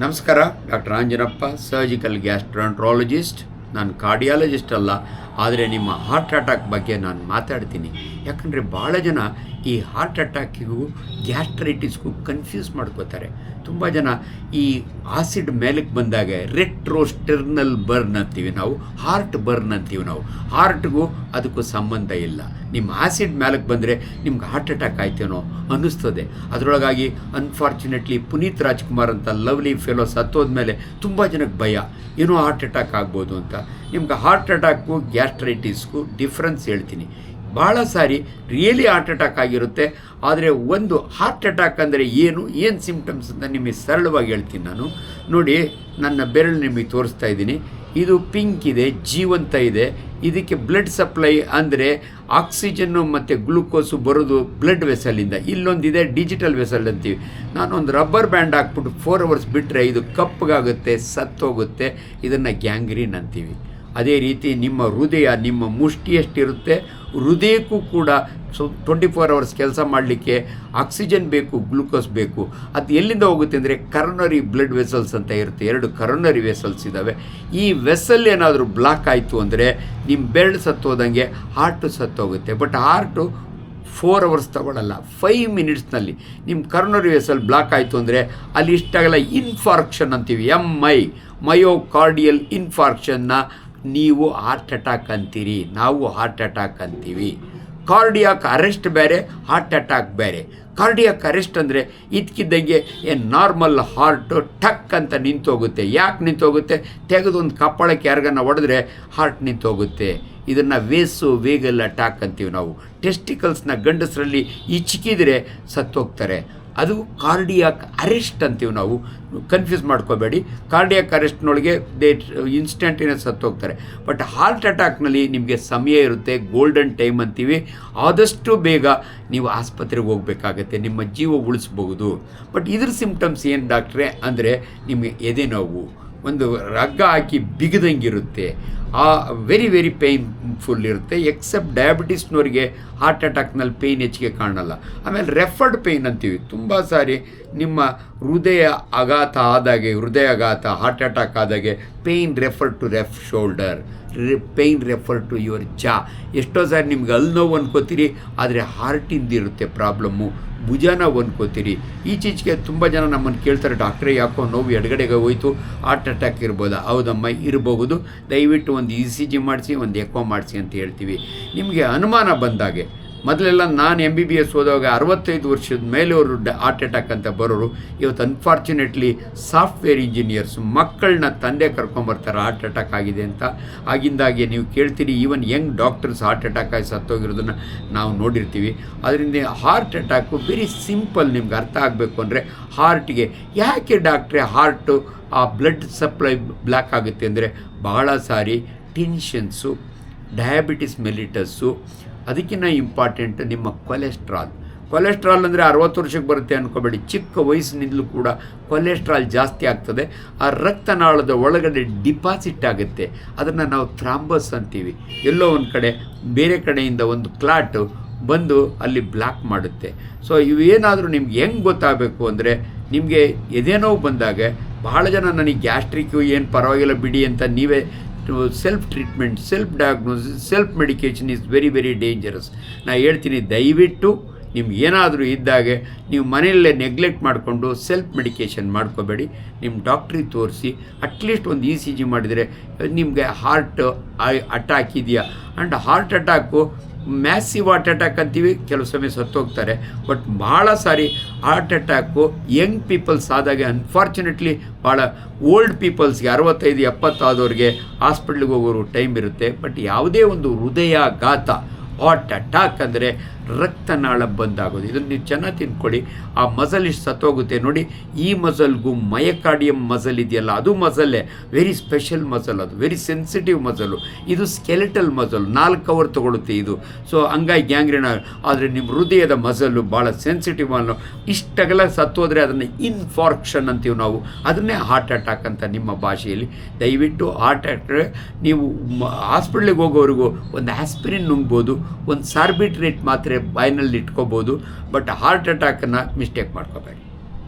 ನಮಸ್ಕಾರ doctor Anjanappa surgical ಗ್ಯಾಸ್ಟ್ರಾಂಟ್ರಾಲಜಿಸ್ಟ್ ನಾನು cardiologist ಅಲ್ಲ ಆದರೆ ನಿಮ್ಮ ಹಾರ್ಟ್ ಅಟ್ಯಾಕ್ ಬಗ್ಗೆ ನಾನು ಮಾತಾಡ್ತೀನಿ. ಯಾಕಂದರೆ ಭಾಳ ಜನ ಈ ಹಾರ್ಟ್ ಅಟ್ಯಾಕಿಗೂ ಗ್ಯಾಸ್ಟ್ರೈಟಿಸ್ಗೂ ಕನ್ಫ್ಯೂಸ್ ಮಾಡ್ಕೋತಾರೆ. ತುಂಬ ಜನ ಈ ಆಸಿಡ್ ಮೇಲಕ್ಕೆ ಬಂದಾಗ ರೆಟ್ರೋಸ್ಟರ್ನಲ್ ಬರ್ನ್ ಅಂತೀವಿ ನಾವು ಹಾರ್ಟ್ ಬರ್ನ್ ಅಂತೀವಿ ನಾವು. ಹಾರ್ಟ್ಗೂ ಅದಕ್ಕೂ ಸಂಬಂಧ ಇಲ್ಲ. ನಿಮ್ಮ ಆಸಿಡ್ ಮೇಲಕ್ಕೆ ಬಂದರೆ ನಿಮ್ಗೆ ಹಾರ್ಟ್ ಅಟ್ಯಾಕ್ ಆಯ್ತೇನೋ ಅನ್ನಿಸ್ತದೆ. ಅದರೊಳಗಾಗಿ ಅನ್ಫಾರ್ಚುನೇಟ್ಲಿ ಪುನೀತ್ ರಾಜ್ಕುಮಾರ್ ಅಂತ ಲವ್ಲಿ ಫೆಲೋ ಸತ್ತೋದ್ಮೇಲೆ ತುಂಬ ಜನಕ್ಕೆ ಭಯ. ಏನೋ ಹಾರ್ಟ್ ಅಟ್ಯಾಕ್ ಆಗ್ಬೋದು ಅಂತ. ನಿಮ್ಗೆ ಹಾರ್ಟ್ ಅಟ್ಯಾಕು ಗ್ಯಾಸ್ಟ್ರೈಟಿಸ್ಗೂ ಡಿಫ್ರೆನ್ಸ್ ಹೇಳ್ತೀನಿ. ಭಾಳ ಸಾರಿ ರಿಯಲಿ ಹಾರ್ಟ್ ಅಟ್ಯಾಕ್ ಆಗಿರುತ್ತೆ. ಆದರೆ ಒಂದು ಹಾರ್ಟ್ ಅಟ್ಯಾಕ್ ಅಂದರೆ ಏನು ಏನು ಸಿಂಪ್ಟಮ್ಸ್ ಅಂತ ನಿಮಗೆ ಸರಳವಾಗಿ ಹೇಳ್ತೀನಿ ನಾನು. ನೋಡಿ, ನನ್ನ ಬೆರಳು ನಿಮಗೆ ತೋರಿಸ್ತಾ ಇದ್ದೀನಿ. ಇದು ಪಿಂಕ್ ಇದೆ, ಜೀವಂತ ಇದೆ. ಇದಕ್ಕೆ ಬ್ಲಡ್ ಸಪ್ಲೈ ಅಂದರೆ ಆಕ್ಸಿಜನ್ನು ಮತ್ತು ಗ್ಲುಕೋಸು ಬರೋದು ಬ್ಲಡ್ ವೆಸಲಿಂದ ಇಲ್ಲೊಂದಿದೆ ಡಿಜಿಟಲ್ ವೆಸಲ್ ಅಂತೀವಿ. ನಾನೊಂದು ರಬ್ಬರ್ ಬ್ಯಾಂಡ್ ಹಾಕ್ಬಿಟ್ಟು ಫೋರ್ ಅವರ್ಸ್ ಬಿಟ್ಟರೆ ಇದು ಕಪ್ಪಗಾಗುತ್ತೆ ಸತ್ತೋಗುತ್ತೆ. ಇದನ್ನು ಗ್ಯಾಂಗ್ರೀನ್ ಅಂತೀವಿ. ಅದೇ ರೀತಿ ನಿಮ್ಮ ಹೃದಯ, ನಿಮ್ಮ ಮುಷ್ಟಿ ಎಷ್ಟಿರುತ್ತೆ? ಹೃದಯಕ್ಕೂ ಕೂಡ ಸೊ ಟ್ವೆಂಟಿ ಫೋರ್ ಅವರ್ಸ್ ಕೆಲಸ ಮಾಡಲಿಕ್ಕೆ ಆಕ್ಸಿಜನ್ ಬೇಕು ಗ್ಲೂಕೋಸ್ ಬೇಕು. ಅದು ಎಲ್ಲಿಂದ ಹೋಗುತ್ತೆ ಅಂದರೆ ಕರೋನರಿ ಬ್ಲಡ್ ವೆಸಲ್ಸ್ ಅಂತ ಇರುತ್ತೆ. ಎರಡು ಕರೋನರಿ ವೆಸಲ್ಸ್ ಇದ್ದಾವೆ ಈ ವೆಸಲ್ ಏನಾದರೂ ಬ್ಲಾಕ್ ಆಯಿತು ಅಂದರೆ ನಿಮ್ಮ ಬೆರಳು ಸತ್ತೋದಂಗೆ ಹಾರ್ಟು ಸತ್ತೋಗುತ್ತೆ. ಬಟ್ ಹಾರ್ಟು ಫೋರ್ ಅವರ್ಸ್ ತಗೊಳ್ಳಲ್ಲ ಫೈವ್ ಮಿನಿಟ್ಸ್ನಲ್ಲಿ ನಿಮ್ಮ ಕರ್ನರಿ ವೆಸಲ್ ಬ್ಲಾಕ್ ಆಯಿತು ಅಂದರೆ ಅಲ್ಲಿ ಇಷ್ಟಾಗಲ್ಲ ಇನ್ಫಾರ್ಕ್ಷನ್ ಅಂತೀವಿ. ಎಂ ಐ ಮಯೋಕಾರ್ಡಿಯಲ್ ಇನ್ಫಾರ್ಕ್ಷನ್ನ ನೀವು ಹಾರ್ಟ್ ಅಟ್ಯಾಕ್ ಅಂತೀರಿ, ನಾವು ಹಾರ್ಟ್ ಅಟ್ಯಾಕ್ ಅಂತೀವಿ. ಕಾರ್ಡಿಯಾಕ್ ಅರೆಸ್ಟ್ ಬೇರೆ ಹಾರ್ಟ್ ಅಟ್ಯಾಕ್ ಬೇರೆ. ಕಾರ್ಡಿಯಾಕ್ ಅರೆಸ್ಟ್ ಅಂದರೆ ಇದ್ಕಿದ್ದಂಗೆ ಏನು ನಾರ್ಮಲ್ ಹಾರ್ಟು ಟಕ್ ಅಂತ ನಿಂತೋಗುತ್ತೆ. ಯಾಕೆ ನಿಂತೋಗುತ್ತೆ? ತೆಗೆದು ಒಂದು ಕಪ್ಪಳಕ್ಕೆ ಯಾರಿಗನ್ನ ಹೊಡೆದ್ರೆ ಹಾರ್ಟ್ ನಿಂತೋಗುತ್ತೆ. ಇದನ್ನು ವೇಸು ವೇಗಲ್ ಅಟ್ಯಾಕ್ ಅಂತೀವಿ ನಾವು. ಟೆಸ್ಟಿಕಲ್ಸ್ನ ಗಂಡಸರಲ್ಲಿ ಇಚ್ಕಿದ್ರೆ ಸತ್ತೋಗ್ತಾರೆ. ಅದು ಕಾರ್ಡಿಯಾಕ್ ಅರೆಸ್ಟ್ ಅಂತೀವಿ ನಾವು. ಕನ್ಫ್ಯೂಸ್ ಮಾಡ್ಕೋಬೇಡಿ. ಕಾರ್ಡಿಯಾಕ್ ಅರೆಸ್ಟ್ನೊಳಗೆ ದೇ ಇನ್ಸ್ಟಂಟೇನಿಯಸ್ ಸತ್ತೋಗ್ತಾರೆ ಬಟ್ ಹಾರ್ಟ್ ಅಟ್ಯಾಕ್ನಲ್ಲಿ ನಿಮಗೆ ಸಮಯ ಇರುತ್ತೆ ಗೋಲ್ಡನ್ ಟೈಮ್ ಅಂತೀವಿ. ಆದಷ್ಟು ಬೇಗ ನೀವು ಆಸ್ಪತ್ರೆಗೆ ಹೋಗಬೇಕಾಗತ್ತೆ, ನಿಮ್ಮ ಜೀವ ಉಳಿಸ್ಬಹುದು. ಬಟ್ ಇದ್ರ ಸಿಂಪ್ಟಮ್ಸ್ ಏನು ಡಾಕ್ಟ್ರೆ ಅಂದರೆ ನಿಮಗೆ ಎದೆ ನೋವು, ಒಂದು ರಗ್ಗ ಹಾಕಿ ಬಿಗದಂಗಿರುತ್ತೆ. ಆ ವೆರಿ ವೆರಿ ಪೇನ್ಫುಲ್ ಇರುತ್ತೆ ಎಕ್ಸೆಪ್ಟ್ ಡಯಾಬಿಟಿಸ್ನವರಿಗೆ ಹಾರ್ಟ್ ಅಟ್ಯಾಕ್ನಲ್ಲಿ ಪೇಯ್ನ್ ಹೆಚ್ಚಿಗೆ ಕಾಣಲ್ಲ. ಆಮೇಲೆ ರೆಫರ್ಡ್ ಪೇಯ್ನ್ ಅಂತೀವಿ, ತುಂಬ ಸಾರಿ ನಿಮ್ಮ ಹೃದಯ ಆಘಾತ ಆದಾಗೆ, ಹೃದಯಾಘಾತ heart attack ಆದಾಗೆ pain referred to ref shoulder pain refer to your ಚಾ ಎಷ್ಟೋ ಸಾರಿ ನಿಮ್ಗೆ ಅಲ್ಲಿ ನೋವು ಅನ್ಕೋತೀರಿ, ಆದರೆ ಹಾರ್ಟಿಂದ ಇರುತ್ತೆ ಪ್ರಾಬ್ಲಮ್ಮು ಭುಜನ ಅನ್ಕೋತೀರಿ. ಈಚೀಚೆಗೆ ತುಂಬ ಜನ ನಮ್ಮನ್ನು ಕೇಳ್ತಾರೆ, ಡಾಕ್ಟ್ರೇ, ಯಾಕೋ ನೋವು ಎಡಗಡೆಗೆ ಹೋಯಿತು ಹಾರ್ಟ್ ಅಟ್ಯಾಕ್ ಇರ್ಬೋದಾ? ಹೌದಮ್ಮ, ಇರಬಹುದು. ದಯವಿಟ್ಟು ಒಂದು ಇ ಸಿ ಜಿ ಮಾಡಿಸಿ, ಒಂದು ಎಕೋ ಮಾಡಿಸಿ ಅಂತ ಹೇಳ್ತೀವಿ. ನಿಮಗೆ ಅನುಮಾನ ಬಂದಾಗೆ ಮೊದಲೆಲ್ಲ ನಾನು ಎಂ ಬಿ ಬಿ ಎಸ್ ಓದುವಾಗ ಅರವತ್ತೈದು ವರ್ಷದ ಮೇಲೆ ಅವರು ಹಾರ್ಟ್ ಅಟ್ಯಾಕ್ ಅಂತ ಬರೋರು. ಇವತ್ತು ಅನ್ಫಾರ್ಚುನೇಟ್ಲಿ ಸಾಫ್ಟ್ವೇರ್ ಇಂಜಿನಿಯರ್ಸ್ ಮಕ್ಕಳನ್ನ ತಂದೆ ಕರ್ಕೊಂಬರ್ತಾರೆ ಹಾರ್ಟ್ ಅಟ್ಯಾಕ್ ಆಗಿದೆ ಅಂತ. ಆಗಿಂದಾಗೆ ನೀವು ಕೇಳ್ತೀರಿ even young doctors heart attack ಆಗಿ ಸತ್ತೋಗಿರೋದನ್ನು ನಾವು ನೋಡಿರ್ತೀವಿ. ಅದರಿಂದ ಹಾರ್ಟ್ ಅಟ್ಯಾಕು ವೆರಿ ಸಿಂಪಲ್ ನಿಮ್ಗೆ ಅರ್ಥ ಆಗಬೇಕು ಅಂದರೆ ಹಾರ್ಟಿಗೆ ಯಾಕೆ ಡಾಕ್ಟ್ರೆ ಹಾರ್ಟು ಆ ಬ್ಲಡ್ ಸಪ್ಲೈ ಬ್ಲ್ಯಾಕ್ ಆಗುತ್ತೆ ಅಂದರೆ ಬಹಳ ಸಾರಿ ಟೆನ್ಷನ್ಸು ಡಯಾಬಿಟಿಸ್ ಮೆಲಿಟಸ್ಸು ಅದಕ್ಕಿಂತ ಇಂಪಾರ್ಟೆಂಟ್ ನಿಮ್ಮ ಕೊಲೆಸ್ಟ್ರಾಲ್ ಕೊಲೆಸ್ಟ್ರಾಲ್ ಅಂದರೆ ಅರವತ್ತು ವರ್ಷಕ್ಕೆ ಬರುತ್ತೆ ಅಂದ್ಕೋಬೇಡಿ ಚಿಕ್ಕ ವಯಸ್ಸಿನಿಂದಲೂ ಕೂಡ ಕೊಲೆಸ್ಟ್ರಾಲ್ ಜಾಸ್ತಿ ಆಗ್ತದೆ. ಆ ರಕ್ತನಾಳದ ಒಳಗಡೆ ಡಿಪಾಸಿಟ್ ಆಗುತ್ತೆ. ಅದನ್ನು ನಾವು ಥ್ರಾಂಬಸ್ ಅಂತೀವಿ. ಎಲ್ಲೋ ಒಂದು ಕಡೆ, ಬೇರೆ ಕಡೆಯಿಂದ ಒಂದು ಕ್ಲಾಟು ಬಂದು ಅಲ್ಲಿ ಬ್ಲಾಕ್ ಮಾಡುತ್ತೆ. ಸೊ ಇವೇನಾದರೂ ನಿಮ್ಗೆ ಹೆಂಗೆ ಗೊತ್ತಾಗಬೇಕು ಅಂದರೆ, ನಿಮಗೆ ಎದೆನೋವು ಬಂದಾಗ ಬಹಳ ಜನ ನನಗೆ ಗ್ಯಾಸ್ಟ್ರಿಕ್ಕು ಏನು ಪರವಾಗಿಲ್ಲ ಬಿಡಿ ಅಂತ ನೀವೇ self treatment self diagnosis self medication is very very dangerous ನಾ ಹೇಳ್ತೀನಿ, ದಯವಿಟ್ಟು ನಿಮ್ಗೆ ಏನಾದರೂ ಇದ್ದಾಗೆ ನೀವು ಮನೆಯಲ್ಲೇ ನೆಗ್ಲೆಕ್ಟ್ ಮಾಡಿಕೊಂಡು ಸೆಲ್ಫ್ ಮೆಡಿಕೇಷನ್ ಮಾಡ್ಕೋಬೇಡಿ. ನಿಮ್ಮ ಡಾಕ್ಟ್ರಿಗೆ ತೋರಿಸಿ ಅಟ್ಲೀಸ್ಟ್ ಒಂದು ಇ ಸಿ ಜಿ ಮಾಡಿದರೆ, ನಿಮಗೆ ಹಾರ್ಟ್ ಅಟ್ಯಾಕ್ ಇದೆಯಾ? And heart attack massive heart attack ಅಂತೀವಿ. ಕೆಲವು ಸಮಯ ಸತ್ತೋಗ್ತಾರೆ ಬಟ್ ಭಾಳ ಸಾರಿ ಹಾರ್ಟ್ ಅಟ್ಯಾಕು ಯಂಗ್ ಪೀಪಲ್ಸ್ ಆದಾಗೆ ಅನ್ಫಾರ್ಚುನೇಟ್ಲಿ ಭಾಳ ಓಲ್ಡ್ ಪೀಪಲ್ಸ್ಗೆ ಅರವತ್ತೈದು, ಎಪ್ಪತ್ತಾದವ್ರಿಗೆ ಹಾಸ್ಪಿಟ್ಲಿಗೆ ಹೋಗೋರು ಟೈಮ್ ಇರುತ್ತೆ. ಬಟ್ ಯಾವುದೇ ಒಂದು ಹೃದಯಾಘಾತ ಹಾರ್ಟ್ ಅಟ್ಯಾಕ್ ಅಂದರೆ ರಕ್ತನಾಳ ಬಂದಾಗೋದು. ಇದನ್ನು ನೀವು ಚೆನ್ನಾಗಿ ತಿನ್ಕೊಳ್ಳಿ ಆ ಮಸಲ್ ಇಷ್ಟು ಸತ್ತೋಗುತ್ತೆ ನೋಡಿ, ಈ ಮಸಲ್ಗೂ ಮಯಕಾಡಿಯಂ ಮಸಲ್ ಇದೆಯಲ್ಲ, ಅದು ಮಸಲ್ಲೇ ವೆರಿ ಸ್ಪೆಷಲ್ ಮಸಲ್ ಅದು. ವೆರಿ ಸೆನ್ಸಿಟಿವ್ ಮಸಲು ಇದು ಸ್ಕೆಲೆಟಲ್ ಮಸಲ್ ನಾಲ್ಕು ಅವರ್ ತೊಗೊಳುತ್ತೆ ಇದು. ಸೊ ಹಂಗಾಗಿ ಗ್ಯಾಂಗ್ರೀನ್ ಆದರೆ ನಿಮ್ಮ ಹೃದಯದ ಮಸಲು ಭಾಳ ಸೆನ್ಸಿಟಿವ್ ಅನ್ನೋ ಇಷ್ಟಗಲ ಸತ್ತೋದ್ರೆ ಅದನ್ನು ಇನ್ಫಾರ್ಕ್ಷನ್ ಅಂತೀವಿ ನಾವು. ಅದನ್ನೇ ಹಾರ್ಟ್ ಅಟ್ಯಾಕ್ ಅಂತ ನಿಮ್ಮ ಭಾಷೆಯಲ್ಲಿ. ದಯವಿಟ್ಟು ಹಾರ್ಟ್ ಅಟ್ಯಾಕ್ ನೀವು ಹಾಸ್ಪಿಟ್ಲಿಗೆ ಹೋಗೋವರೆಗೂ ಒಂದು ಆಸ್ಪಿರಿನ್ ನುಂಗ್ಬೋದು. ಒಂದು ಸಾರ್ಬಿಟ್ರೇಟ್ ಮಾತ್ರೆ ಬಾಯಿನಲ್ಲಿ ಇಟ್ಕೋಬೋದು ಬಟ್ ಹಾರ್ಟ್ ಅಟ್ಯಾಕನ್ನು ಮಿಸ್ಟೇಕ್ ಮಾಡ್ಕೋಬೇಡಿ